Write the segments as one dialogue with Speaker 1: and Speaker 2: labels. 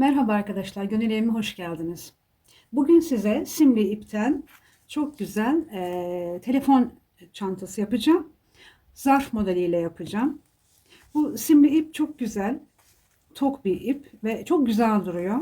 Speaker 1: Merhaba arkadaşlar, Gönül Evime hoş geldiniz. Bugün size simli ipten çok güzel eee, telefon çantası yapacağım. Zarf modeliyle yapacağım. Bu simli ip çok güzel, tok bir ip ve çok güzel duruyor.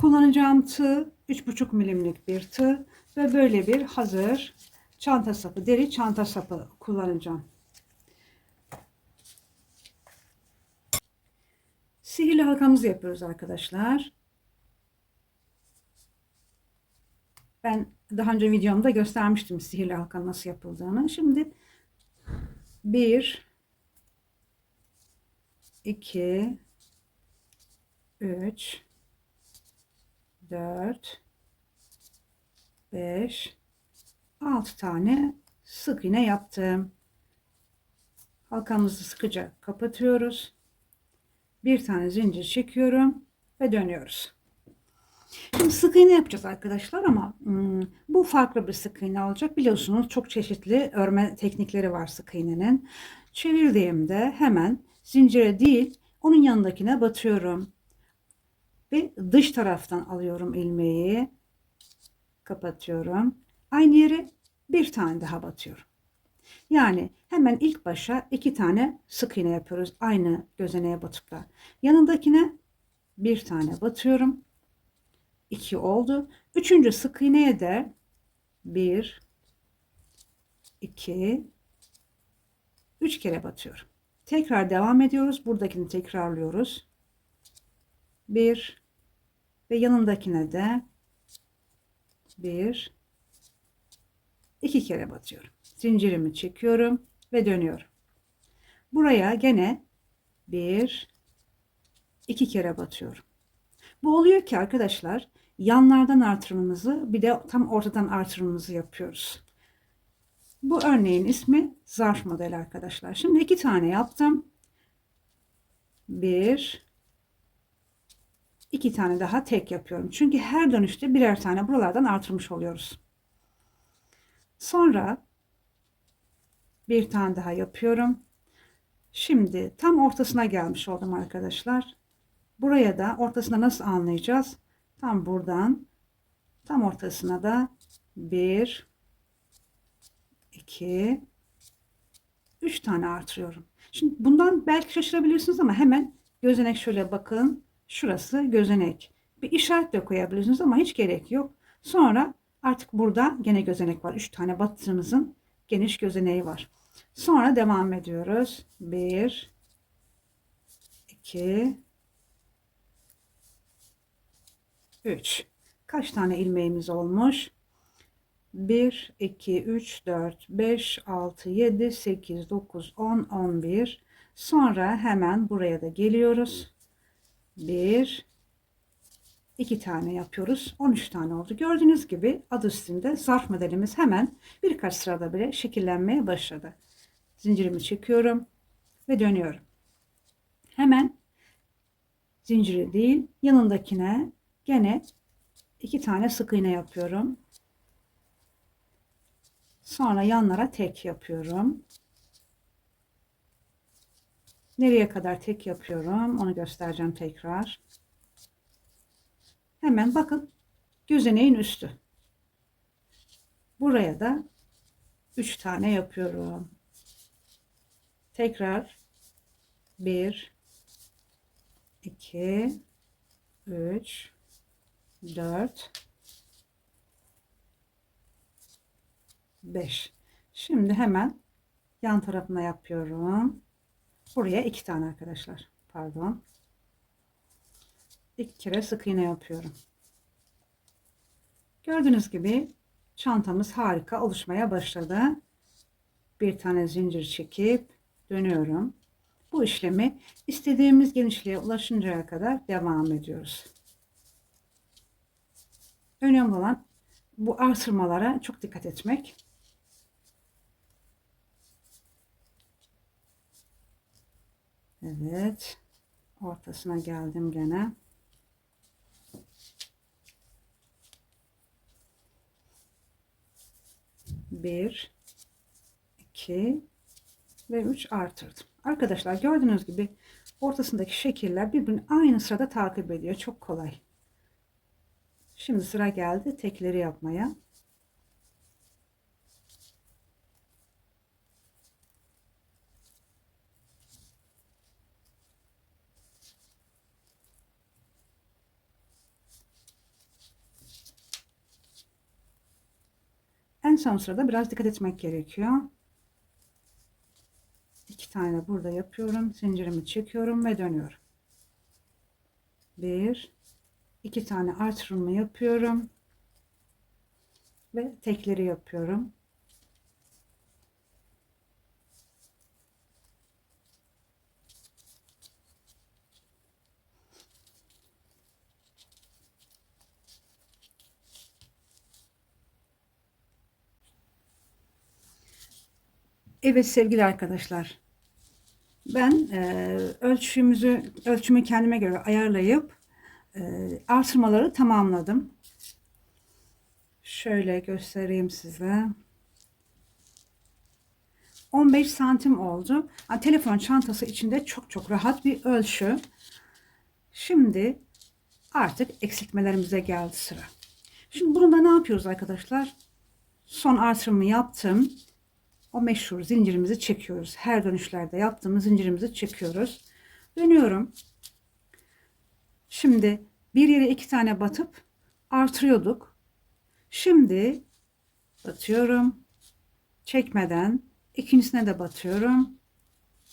Speaker 1: Kullanacağım tığ 3,5 milimlik bir tığ ve böyle bir hazır çanta sapı, deri çanta sapı kullanacağım. Sihirli halkamızı yapıyoruz arkadaşlar. Ben daha önce videomda göstermiştim sihirli halka nasıl yapıldığını. Şimdi 1 2 3 4 5 6 tane sık iğne yaptım. Halkamızı sıkıca kapatıyoruz bir tane zincir çekiyorum ve dönüyoruz. Şimdi sık iğne yapacağız arkadaşlar ama hmm, bu farklı bir sık iğne olacak. Biliyorsunuz çok çeşitli örme teknikleri var sık iğnenin. Çevirdiğimde hemen zincire değil onun yanındakine batıyorum. Ve dış taraftan alıyorum ilmeği. Kapatıyorum. Aynı yere bir tane daha batıyorum. Yani hemen ilk başa iki tane sık iğne yapıyoruz. Aynı gözeneğe batıp da. Yanındakine bir tane batıyorum. İki oldu. Üçüncü sık iğneye de bir, iki, üç kere batıyorum. Tekrar devam ediyoruz. Buradakini tekrarlıyoruz. Bir ve yanındakine de bir, iki kere batıyorum zincirimi çekiyorum ve dönüyorum. Buraya gene bir iki kere batıyorum. Bu oluyor ki arkadaşlar yanlardan artırmamızı bir de tam ortadan artırmamızı yapıyoruz. Bu örneğin ismi zarf modeli arkadaşlar. Şimdi iki tane yaptım. Bir, iki tane daha tek yapıyorum. Çünkü her dönüşte birer tane buralardan artırmış oluyoruz. Sonra bir tane daha yapıyorum. Şimdi tam ortasına gelmiş oldum arkadaşlar. Buraya da ortasına nasıl anlayacağız? Tam buradan tam ortasına da 1 2 3 tane artırıyorum. Şimdi bundan belki şaşırabilirsiniz ama hemen gözenek şöyle bakın. Şurası gözenek. Bir işaret de koyabilirsiniz ama hiç gerek yok. Sonra artık burada gene gözenek var. 3 tane battığımızın geniş gözeneği var. Sonra devam ediyoruz. 1 2 3 Kaç tane ilmeğimiz olmuş? 1 2 3 4 5 6 7 8 9 10 11 Sonra hemen buraya da geliyoruz. 1 2 tane yapıyoruz. 13 tane oldu. Gördüğünüz gibi adı üstünde zarf modelimiz hemen birkaç sırada bile şekillenmeye başladı. Zincirimi çekiyorum ve dönüyorum. Hemen zinciri değil yanındakine gene iki tane sık iğne yapıyorum. Sonra yanlara tek yapıyorum. Nereye kadar tek yapıyorum onu göstereceğim tekrar. Hemen bakın gözeneğin üstü. Buraya da 3 tane yapıyorum. Tekrar 1 2 3 4 5 Şimdi hemen yan tarafına yapıyorum. Buraya iki tane arkadaşlar. Pardon. İki kere sık iğne yapıyorum. Gördüğünüz gibi çantamız harika oluşmaya başladı. Bir tane zincir çekip dönüyorum. Bu işlemi istediğimiz genişliğe ulaşıncaya kadar devam ediyoruz. Önemli olan bu artırmalara çok dikkat etmek. Evet. Ortasına geldim gene. Bir, iki, ve 3 artırdım. Arkadaşlar gördüğünüz gibi ortasındaki şekiller birbirini aynı sırada takip ediyor. Çok kolay. Şimdi sıra geldi tekleri yapmaya. En son sırada biraz dikkat etmek gerekiyor. İki tane burada yapıyorum. Zincirimi çekiyorum ve dönüyorum. Bir, iki tane artırma yapıyorum. Ve tekleri yapıyorum. Evet sevgili arkadaşlar. Ben e, ölçümüzü ölçümü kendime göre ayarlayıp e, artırmaları tamamladım. Şöyle göstereyim size. 15 santim oldu. Yani telefon çantası içinde çok çok rahat bir ölçü. Şimdi artık eksiltmelerimize geldi sıra. Şimdi burada ne yapıyoruz arkadaşlar? Son artırımı yaptım o meşhur zincirimizi çekiyoruz. Her dönüşlerde yaptığımız zincirimizi çekiyoruz. Dönüyorum. Şimdi bir yere iki tane batıp artırıyorduk. Şimdi batıyorum. Çekmeden ikincisine de batıyorum.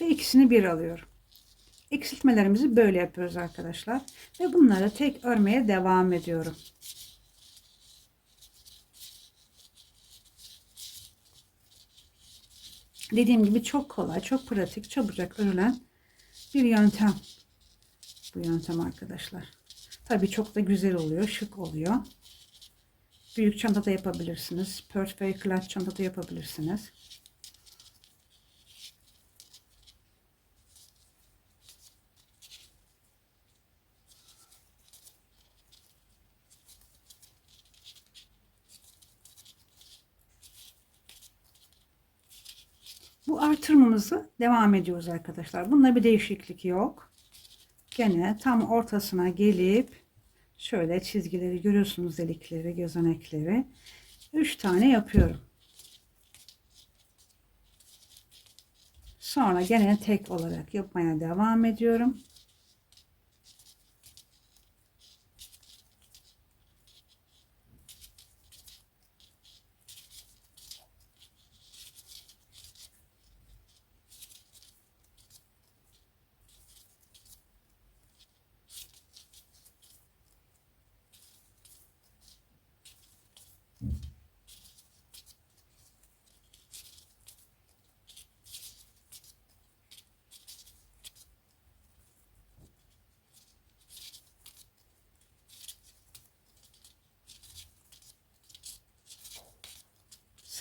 Speaker 1: Ve ikisini bir alıyorum. Eksiltmelerimizi böyle yapıyoruz arkadaşlar. Ve bunları tek örmeye devam ediyorum. Dediğim gibi çok kolay, çok pratik, çabucak örülen bir yöntem. Bu yöntem arkadaşlar. Tabii çok da güzel oluyor, şık oluyor. Büyük çantada yapabilirsiniz. Portföy, clutch çantada yapabilirsiniz. Bu artırmamızı devam ediyoruz arkadaşlar. Bunda bir değişiklik yok. Gene tam ortasına gelip şöyle çizgileri görüyorsunuz delikleri, gözenekleri. 3 tane yapıyorum. Sonra gene tek olarak yapmaya devam ediyorum.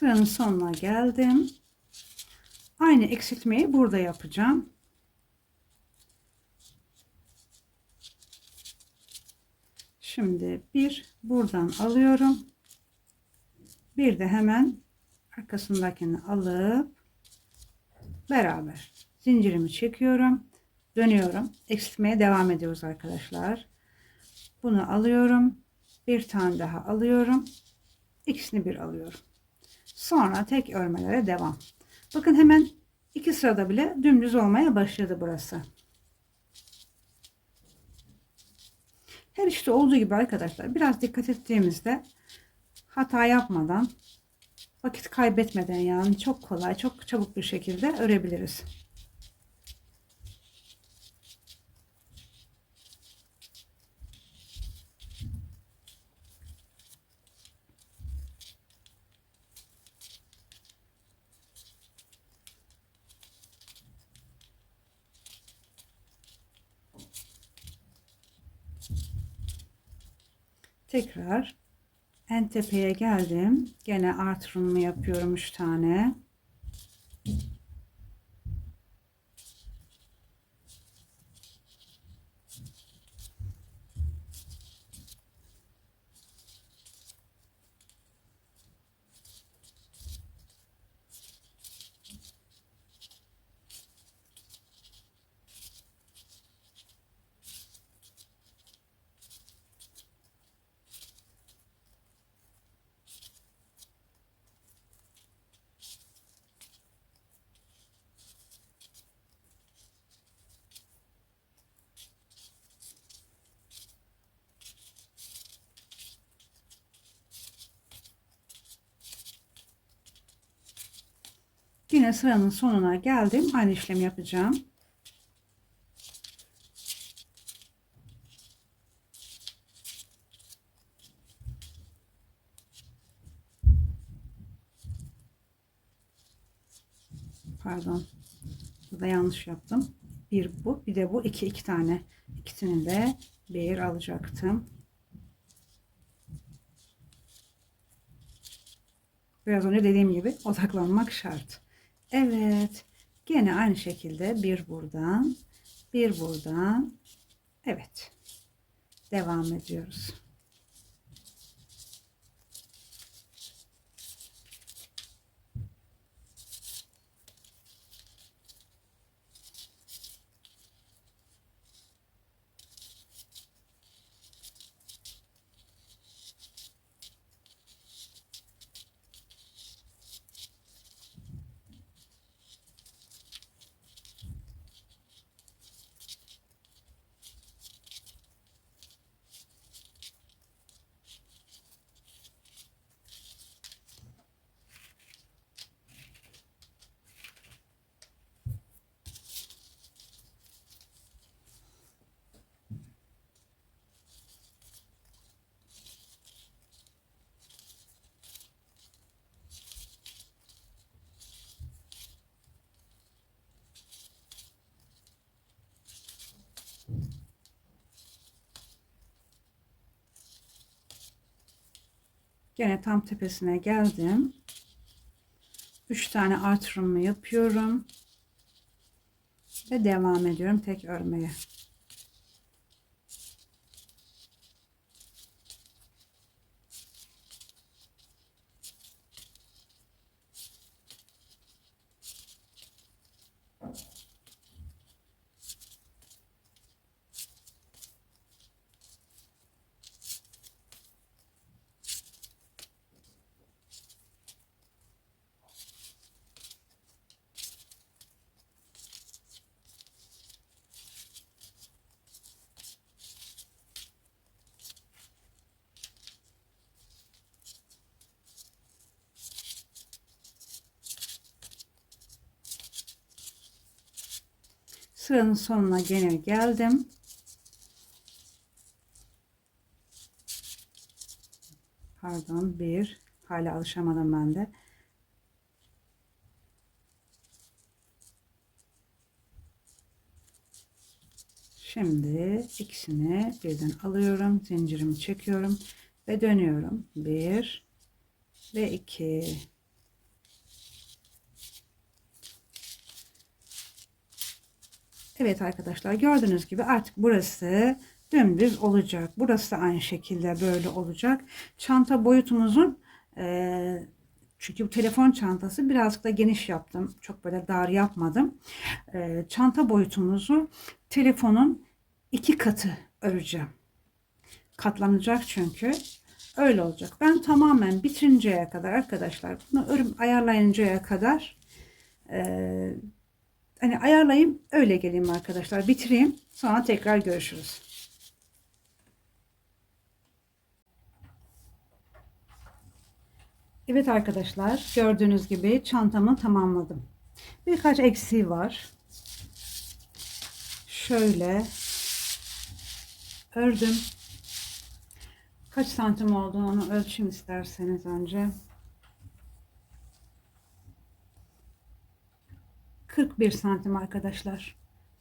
Speaker 1: Sıranın sonuna geldim. Aynı eksiltmeyi burada yapacağım. Şimdi bir buradan alıyorum. Bir de hemen arkasındakini alıp beraber zincirimi çekiyorum. Dönüyorum. Eksiltmeye devam ediyoruz arkadaşlar. Bunu alıyorum. Bir tane daha alıyorum. İkisini bir alıyorum. Sonra tek örmelere devam. Bakın hemen iki sırada bile dümdüz olmaya başladı burası. Her işte olduğu gibi arkadaşlar biraz dikkat ettiğimizde hata yapmadan vakit kaybetmeden yani çok kolay çok çabuk bir şekilde örebiliriz. Tekrar en tepeye geldim. Gene artırımı yapıyorum 3 tane. Yine sıranın sonuna geldim. Aynı işlemi yapacağım. Pardon. Burada yanlış yaptım. Bir bu, bir de bu. iki iki tane. İkisini de bir alacaktım. Biraz önce dediğim gibi odaklanmak şart. Evet. Gene aynı şekilde bir buradan, bir buradan. Evet. Devam ediyoruz. Gene tam tepesine geldim. 3 tane artırımı yapıyorum. Ve devam ediyorum tek örmeye. Sıranın sonuna gene geldim. Pardon bir. Hala alışamadım ben de. Şimdi ikisini birden alıyorum. Zincirimi çekiyorum ve dönüyorum. Bir ve iki. Evet arkadaşlar gördüğünüz gibi artık burası dümdüz olacak. Burası da aynı şekilde böyle olacak. Çanta boyutumuzun e, çünkü bu telefon çantası birazcık da geniş yaptım. Çok böyle dar yapmadım. E, çanta boyutumuzu telefonun iki katı öreceğim. Katlanacak çünkü. Öyle olacak. Ben tamamen bitirinceye kadar arkadaşlar bunu örüm ayarlayıncaya kadar e, hani ayarlayayım öyle geleyim arkadaşlar bitireyim sonra tekrar görüşürüz. Evet arkadaşlar gördüğünüz gibi çantamı tamamladım. Birkaç eksiği var. Şöyle ördüm. Kaç santim olduğunu onu ölçeyim isterseniz önce. 41 santim arkadaşlar.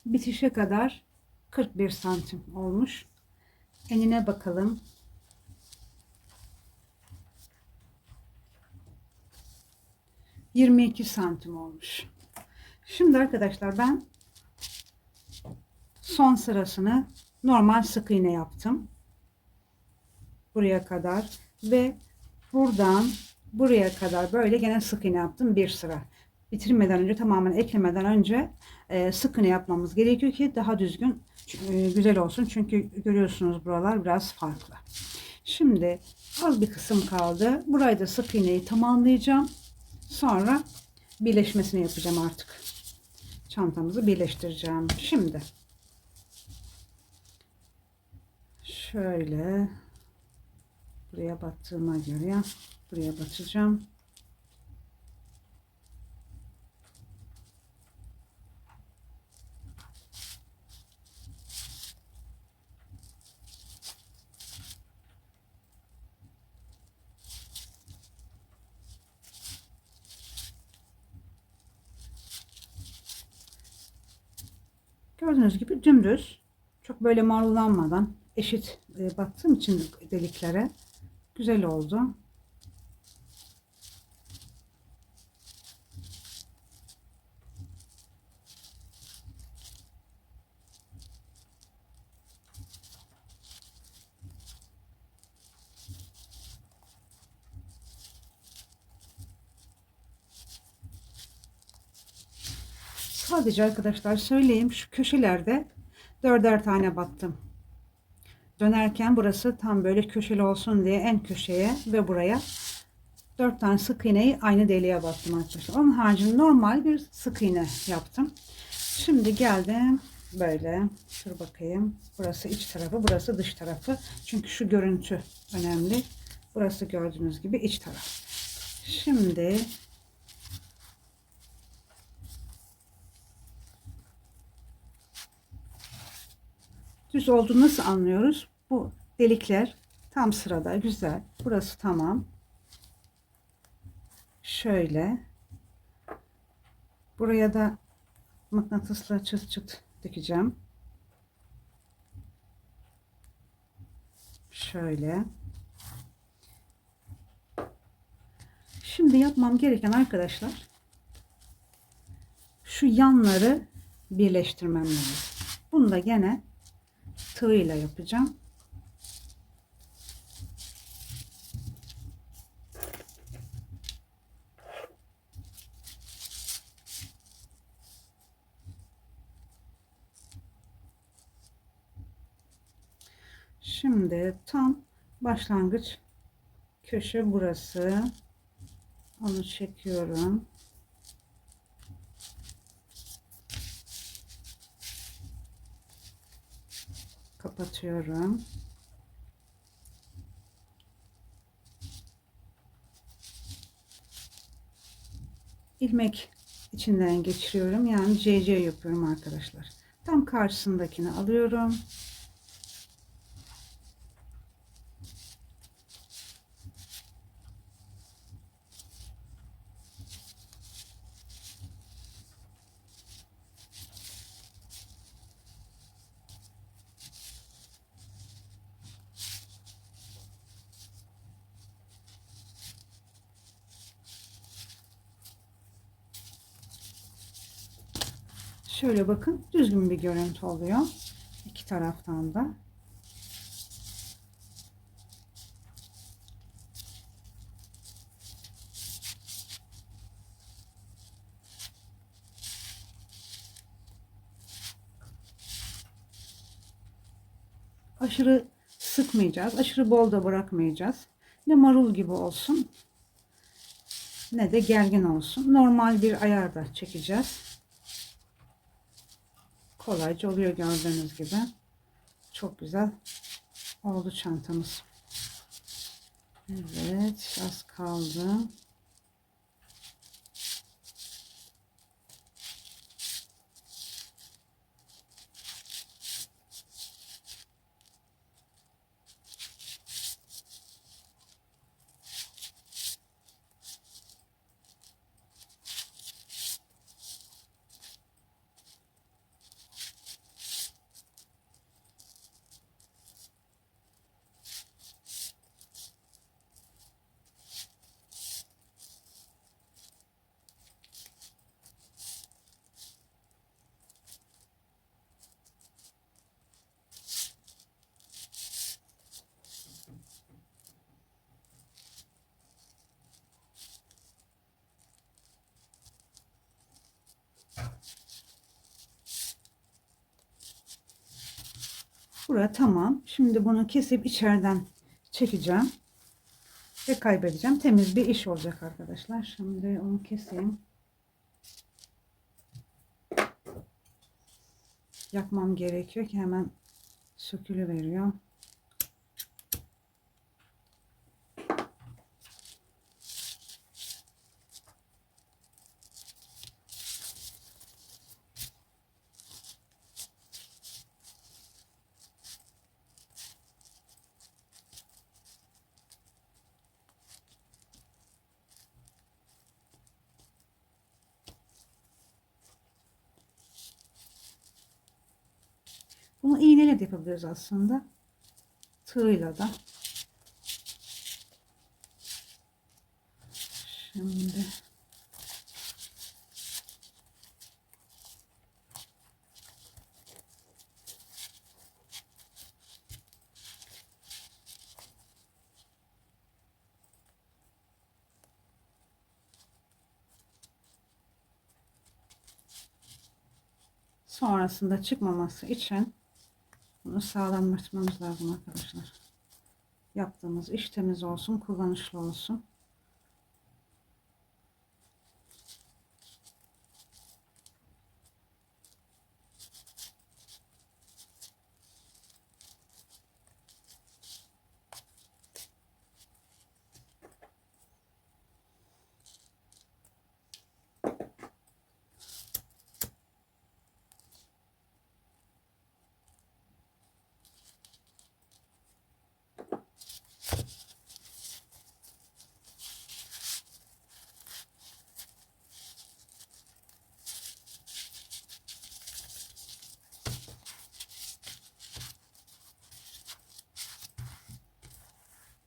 Speaker 1: Bitişe kadar 41 santim olmuş. Enine bakalım. Yirmi iki santim olmuş. Şimdi arkadaşlar ben son sırasını normal sık iğne yaptım. Buraya kadar ve buradan buraya kadar böyle gene sık iğne yaptım bir sıra bitirmeden önce tamamen eklemeden önce e, sık iğne yapmamız gerekiyor ki daha düzgün e, güzel olsun. Çünkü görüyorsunuz buralar biraz farklı. Şimdi az bir kısım kaldı. Burayı da sık iğneyi tamamlayacağım. Sonra birleşmesini yapacağım artık. Çantamızı birleştireceğim. Şimdi şöyle buraya battığıma göre buraya batacağım. Gördüğünüz gibi dümdüz. Çok böyle marullanmadan eşit e, battığım için deliklere güzel oldu. Sadece arkadaşlar söyleyeyim şu köşelerde dörder tane battım. Dönerken burası tam böyle köşeli olsun diye en köşeye ve buraya dört tane sık iğneyi aynı deliğe battım arkadaşlar. Onun haricinde normal bir sık iğne yaptım. Şimdi geldim böyle. Dur bakayım. Burası iç tarafı, burası dış tarafı. Çünkü şu görüntü önemli. Burası gördüğünüz gibi iç taraf. Şimdi düz olduğunu nasıl anlıyoruz? Bu delikler tam sırada güzel. Burası tamam. Şöyle. Buraya da mıknatısla çıt çıt dikeceğim. Şöyle. Şimdi yapmam gereken arkadaşlar şu yanları birleştirmem lazım. Bunu da gene tığıyla yapacağım. Şimdi tam başlangıç köşe burası. Onu çekiyorum. Kapatıyorum. ilmek içinden geçiriyorum. Yani CC yapıyorum arkadaşlar. Tam karşısındakini alıyorum. Şöyle bakın düzgün bir görüntü oluyor. İki taraftan da. Aşırı sıkmayacağız. Aşırı bol da bırakmayacağız. Ne marul gibi olsun ne de gergin olsun. Normal bir ayarda çekeceğiz kolayca oluyor gördüğünüz gibi. Çok güzel oldu çantamız. Evet az kaldı. Bura tamam. Şimdi bunu kesip içeriden çekeceğim. Ve kaybedeceğim. Temiz bir iş olacak arkadaşlar. Şimdi onu keseyim. Yapmam gerekiyor ki hemen sökülü veriyor. Yapabiliriz aslında. Tığıyla da. Şimdi sonrasında çıkmaması için bunu sağlamlaştırmamız lazım arkadaşlar. Yaptığımız iş temiz olsun, kullanışlı olsun.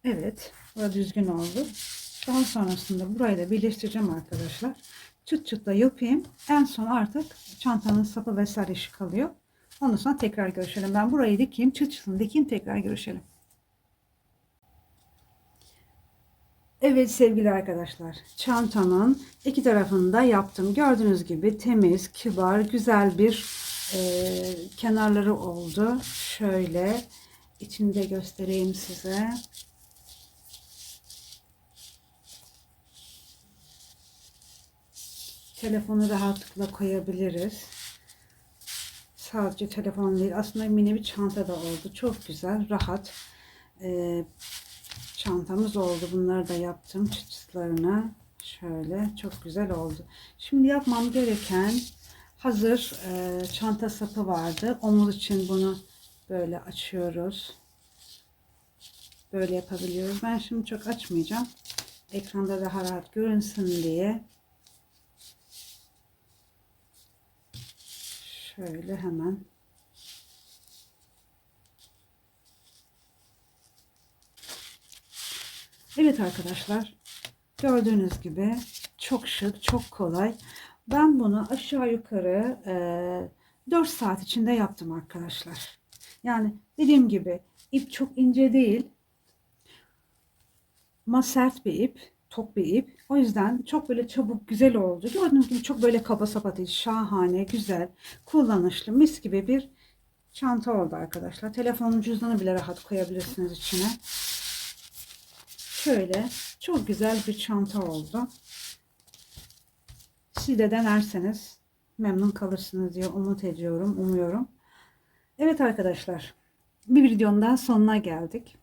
Speaker 1: Evet, burada düzgün oldu. Daha sonrasında burayı da birleştireceğim arkadaşlar. Çıt çıt da yapayım. En son artık çantanın sapı vesaire işi kalıyor. Ondan sonra tekrar görüşelim. Ben burayı dikeyim, çıt çıtını dikeyim, tekrar görüşelim. Evet sevgili arkadaşlar, çantanın iki tarafında yaptım. Gördüğünüz gibi temiz, kibar, güzel bir e, kenarları oldu. Şöyle içinde göstereyim size. Telefonu rahatlıkla koyabiliriz. Sadece telefon değil, aslında mini bir çanta da oldu. Çok güzel, rahat. E, çantamız oldu. Bunları da yaptım çıtçıtlarına. Şöyle çok güzel oldu. Şimdi yapmam gereken hazır e, çanta sapı vardı. Omuz için bunu böyle açıyoruz. Böyle yapabiliyoruz. Ben şimdi çok açmayacağım. Ekranda daha rahat görünsün diye. Şöyle hemen. Evet arkadaşlar gördüğünüz gibi çok şık çok kolay. Ben bunu aşağı yukarı e, 4 saat içinde yaptım arkadaşlar. Yani dediğim gibi ip çok ince değil. Ama sert bir ip tok bir ip o yüzden çok böyle çabuk güzel oldu gördüğünüz gibi çok böyle kaba sapa değil şahane güzel kullanışlı mis gibi bir çanta oldu arkadaşlar telefonun cüzdanı bile rahat koyabilirsiniz içine Şöyle çok güzel bir çanta oldu. Siz de denerseniz memnun kalırsınız diye umut ediyorum, umuyorum. Evet arkadaşlar, bir videonun daha sonuna geldik.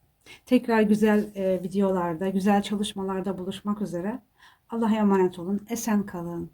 Speaker 1: Tekrar güzel e, videolarda, güzel çalışmalarda buluşmak üzere. Allah'a emanet olun. Esen kalın.